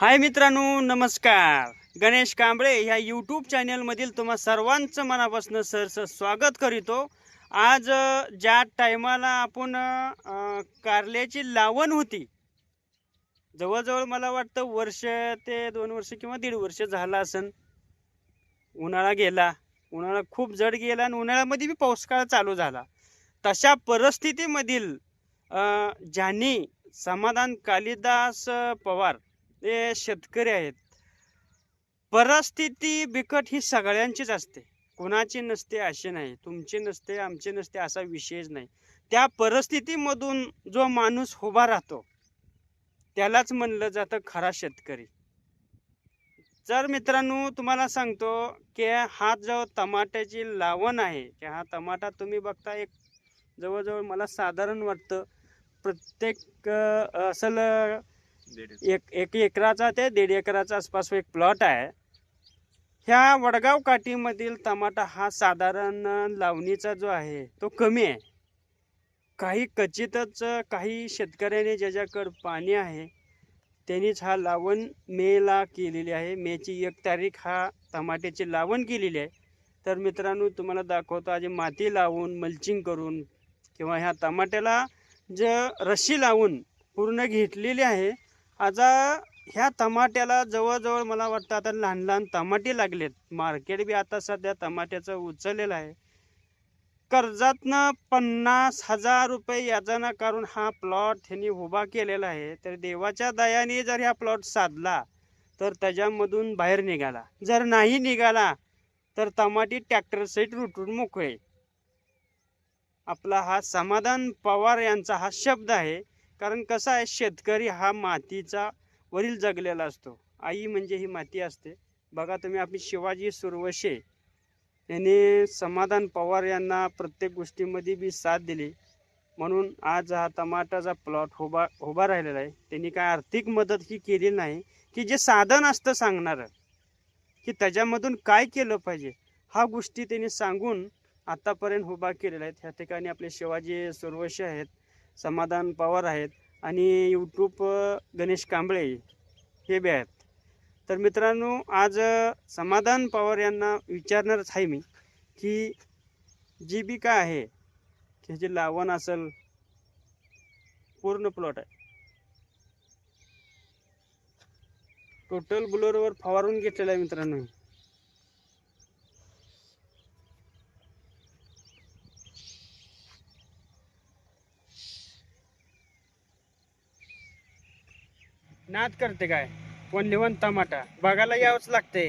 हाय मित्रांनो नमस्कार. गणेश कांबळे ह्या यूट्यूब चॅनलमधील तुम्हा सर्वांचं मनापासून सरसं स्वागत करीतो. आज ज्या टायमाला आपण कारल्याची लावण होती जवळजवळ मला वाटतं वर्ष ते दोन वर्ष किंवा दीड वर्ष झालं असन. उन्हाळा गेला उन्हाळा खूप जड गेला आणि उन्हाळ्यामध्ये बी पाऊसकाळ चालू झाला. तशा परिस्थितीमधील ज्यांनी समाधान कालिदास पवार हे शेतकरी आहेत. परिस्थिती बिकट ही सगळ्यांचीच असते. कोणाची नसते असे नाही. तुमची नसते आमची नसते असा विषयच नाही. त्या परिस्थितीमधून जो माणूस उभा राहतो त्यालाच म्हणलं जातं खरा शेतकरी. जर मित्रांनो तुम्हाला सांगतो की हा जो टमाट्याची लावण आहे की हा टमाटा तुम्ही बघता एक जवळजवळ मला साधारण वाटतं प्रत्येक अ, असल एक एक एकराचा ते दीड एकराचा आसपास एक प्लॉट आहे. ह्या वडगाव काठीमधील टमाटा हा साधारण लावणीचा जो आहे तो कमी आहे. काही क्वचितच काही शेतकऱ्याने ज्याच्याकडं पाणी आहे त्यांनीच हा लावण मेला केलेली आहे. मेची एक तारीख हा टमाट्याची लावण केलेली आहे. तर मित्रांनो तुम्हाला दाखवतो आधी माती लावून मल्चिंग करून किंवा ह्या टमाट्याला ज रशी लावून पूर्ण घेतलेली आहे आता ह्या टमाट्याला जवळजवळ मला वाटतं आता लहान लहान टमाटे लागलेत. मार्केट बी आता सध्या टमाट्याचं उचललेलं आहे. कर्जातनं पन्नास हजार रुपये याजना करून हा प्लॉट ह्यांनी उभा केलेला आहे. तर देवाच्या दयाने जर ह्या प्लॉट साधला तर त्याच्यामधून बाहेर निघाला. जर नाही निघाला तर टमाटी ट्रॅक्टर रुटून मोकळे. आपला हा समाधान पवार यांचा हा शब्द आहे. कारण कसा आहे शेतकरी हा मातीचा वरील जगलेला असतो. आई म्हणजे ही माती असते. बघा तुम्ही आपली शिवाजी सुरवशे यांनी समाधान पवार यांना प्रत्येक गोष्टीमध्ये बी साथ दिली. म्हणून आज हा टमाटाचा प्लॉट उभा उभा राहिलेला आहे. त्यांनी काय आर्थिक मदत ही केली नाही की जे साधन असतं सांगणारं की त्याच्यामधून काय केलं पाहिजे हा गोष्टी त्यांनी सांगून आत्तापर्यंत उभा केलेला आहे. ह्या ठिकाणी आपले शिवाजी सुरवशे आहेत. समाधान पवार आहेत आणि यूट्यूब गणेश कांबळे हे बी आहेत. तर मित्रांनो आज समाधान पवार यांना विचारणारच आहे मी की जी बी काय आहे त्याची लावण असेल पूर्ण प्लॉट आहे. टोटल ब्लोअरवर फवारून घेतलेला आहे मित्रांनो. नाद करते काय? कोण लिवण टमाटा बघायला यावंच लागते.